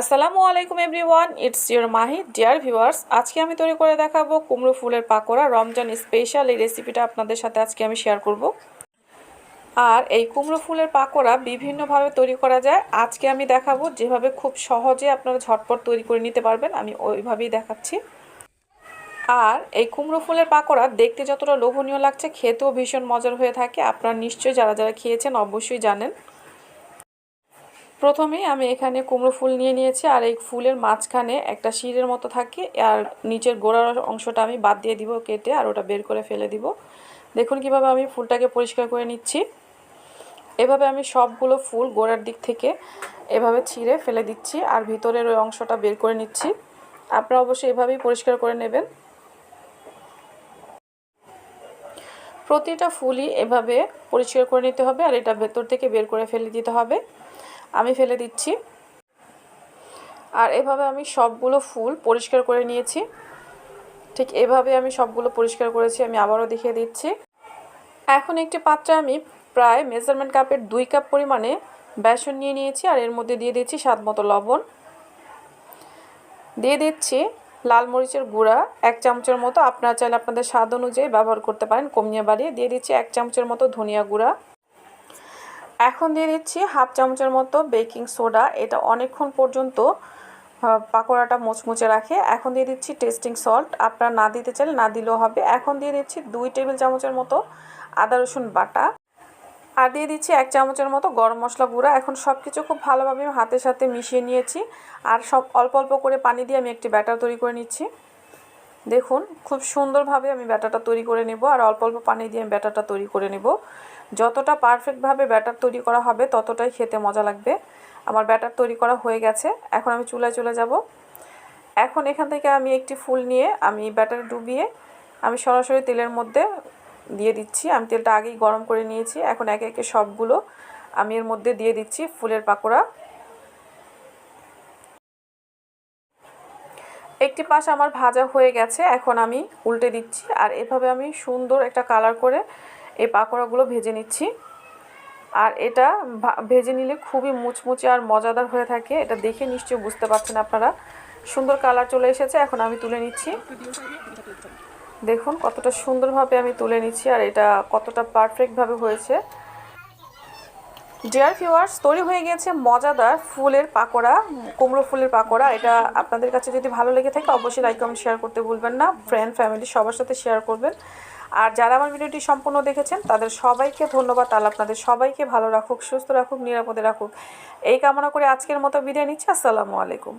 আসসালামু আলাইকুম everyone, it's your Mahi dear viewers. আজকে আমি তৈরি করে দেখাবো কুমড়ো ফুলের পাকোড়া রমজান স্পেশাল এই রেসিপিটা আপনাদের সাথে আজকে আমি শেয়ার করব। আর এই কুমড়ো ফুলের পাকোড়া বিভিন্নভাবে তৈরি করা যায়। আজকে আমি দেখাবো যেভাবে খুব সহজে আপনারা ঝটপট তৈরি করে নিতে পারবেন, আমি ওইভাবেই দেখাচ্ছি। আর এই কুমড়ো ফুলের পাকোড়া দেখতে যতটা লোভনীয় লাগছে, খেতেও ভীষণ মজার হয়ে থাকে। আপনারা নিশ্চয়ই যারা যারা খেয়েছেন অবশ্যই জানেন। প্রথমেই আমি এখানে কুমড়ো ফুল নিয়ে নিয়েছি আর এই ফুলের মাঝখানে একটা শিরের মতো থাকে আর নিচের গোড়ার অংশটা আমি বাদ দিয়ে দিব কেটে আর ওটা বের করে ফেলে দিব। দেখুন কীভাবে আমি ফুলটাকে পরিষ্কার করে নিচ্ছি। এভাবে আমি সবগুলো ফুল গোড়ার দিক থেকে এভাবে ছিঁড়ে ফেলে দিচ্ছি আর ভিতরের ওই অংশটা বের করে নিচ্ছি। আপনারা অবশ্যই এভাবেই পরিষ্কার করে নেবেন। প্রতিটা ফুলই এভাবে পরিষ্কার করে নিতে হবে আর এটা ভেতর থেকে বের করে ফেলে দিতে হবে। আমি ফেলে দিচ্ছি। আর এভাবে আমি সবগুলো ফুল পরিষ্কার করে নিয়েছি। ঠিক এভাবে আমি সবগুলো পরিষ্কার করেছি, আমি আবারও দেখিয়ে দিচ্ছি। এখন একটি পাত্রে আমি প্রায় মেজারমেন্ট কাপের দুই কাপ পরিমাণে বেসন নিয়ে নিয়েছি আর এর মধ্যে দিয়ে দিচ্ছি স্বাদ মতো লবণ। দিয়ে দিচ্ছি লাল মরিচের গুঁড়া, এক চামচের মতো, আপনারা চাইলে আপনাদের স্বাদ অনুযায়ী ব্যবহার করতে পারেন, কমিয়ে বাড়িয়ে। দিয়ে দিচ্ছি এক চামচের মতো ধনিয়া গুঁড়া। এখন দিয়ে দিচ্ছি হাফ চামচের মতো বেকিং সোডা। এটা অনেকক্ষণ পর্যন্ত পাকোড়াটা মুচমুচে রাখে। এখন দিয়ে দিচ্ছি টেস্টিং সল্ট। আপনারা না দিতে চাইলে না দিলেও হবে। এখন দিয়ে দিচ্ছি দুই টেবিল চামচের মতো আদা রসুন বাটা। আর দিয়ে দিচ্ছি এক চামচের মতো গরম মশলা গুঁড়া। এখন সব কিছু খুব ভালোভাবে হাতের সাথে মিশিয়ে নিয়েছি। আর সব অল্প অল্প করে পানি দিয়ে আমি একটি ব্যাটার তৈরি করে নিচ্ছি। দেখুন, খুব সুন্দরভাবে আমি ব্যাটারটা তৈরি করে নেব আর অল্প অল্প পানি দিয়ে আমি ব্যাটারটা তৈরি করে নেব। যতটা পারফেক্টভাবে ব্যাটার তৈরি করা হবে, ততটাই খেতে মজা লাগবে। আমার ব্যাটার তৈরি করা হয়ে গেছে, এখন আমি চুলায় চলে যাব। এখন এখান থেকে আমি একটি ফুল নিয়ে আমি ব্যাটার ডুবিয়ে আমি সরাসরি তেলের মধ্যে দিয়ে দিচ্ছি। আমি তেলটা আগেই গরম করে নিয়েছি, এখন একে একে সবগুলো আমি এর মধ্যে দিয়ে দিচ্ছি ফুলের পাকোড়া। একটি পাশ আমার ভাজা হয়ে গেছে, এখন আমি উল্টে দিচ্ছি। আর এভাবে আমি সুন্দর একটা কালার করে এই পাকোড়াগুলো ভেজে নিচ্ছি। আর এটা ভেজে নিলে খুবই মুচমুচে আর মজাদার হয়ে থাকে। এটা দেখে নিশ্চয়ই বুঝতে পারছেন আপনারা। সুন্দর কালার চলে এসেছে, এখন আমি তুলে নিচ্ছি। দেখুন কতটা সুন্দরভাবে আমি তুলে নিচ্ছি, আর এটা কতটা পারফেক্টভাবে হয়েছে। ডিয়ার ভিউয়ার্স তৈরি হয়ে গেছে মজাদার ফুলের পাকোড়া, কুমড়ো ফুলের পাকোড়া। এটা আপনাদের কাছে যদি ভালো লেগে থাকে, অবশ্যই লাইক কমেন্ট শেয়ার করতে ভুলবেন না। ফ্রেন্ড ফ্যামিলি সবার সাথে শেয়ার করবেন। আর যারা আমার ভিডিওটি সম্পূর্ণ দেখেছেন, তাদের সবাইকে ধন্যবাদ। তাহলে আপনাদের সবাইকে ভালো রাখুক, সুস্থ রাখুক, নিরাপদে রাখুক। এই কামনা করে আজকের মতো বিদায় নিচ্ছি। আসসালামু আলাইকুম।